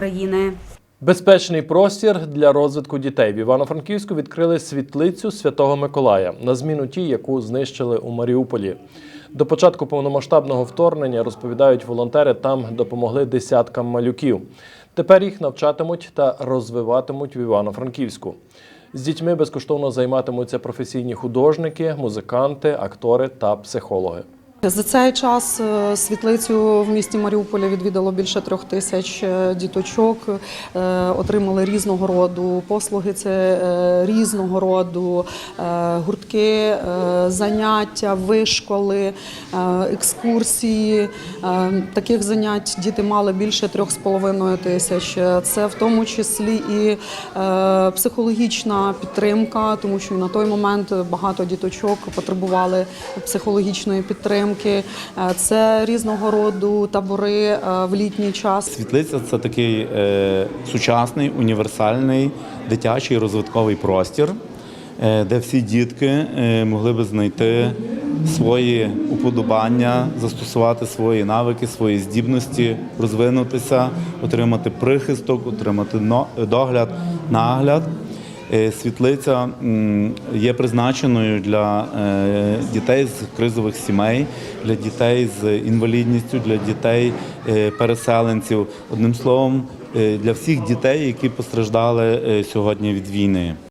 країни. Безпечний простір для розвитку дітей в Івано-Франківську відкрили світлицю Святого Миколая на зміну тій, яку знищили у Маріуполі. До початку повномасштабного вторгнення розповідають волонтери, там допомогли десяткам малюків. Тепер їх навчатимуть та розвиватимуть в Івано-Франківську. З дітьми безкоштовно займатимуться професійні художники, музиканти, актори та психологи. За цей час е, світлицю в місті Маріуполі відвідало більше трьох тисяч е, діточок, е, отримали різного роду послуги. Це різного роду гуртки, заняття, вишколи, екскурсії. Таких занять діти мали більше трьох з половиною тисяч. Це в тому числі і психологічна підтримка, тому що на той момент багато діточок потребували психологічної підтримки. Е, Це різного роду табори е, в літній час. Світлиця це такий е, сучасний, універсальний дитячий розвитковий простір, де всі дітки могли би знайти свої уподобання, застосувати свої навики, свої здібності, розвинутися, отримати прихисток, отримати догляд, нагляд. Е, Світлиця є призначеною для е, дітей з кризових сімей, для дітей з інвалідністю, для дітей е, переселенців. Одним словом, для всіх дітей, які постраждали сьогодні від війни.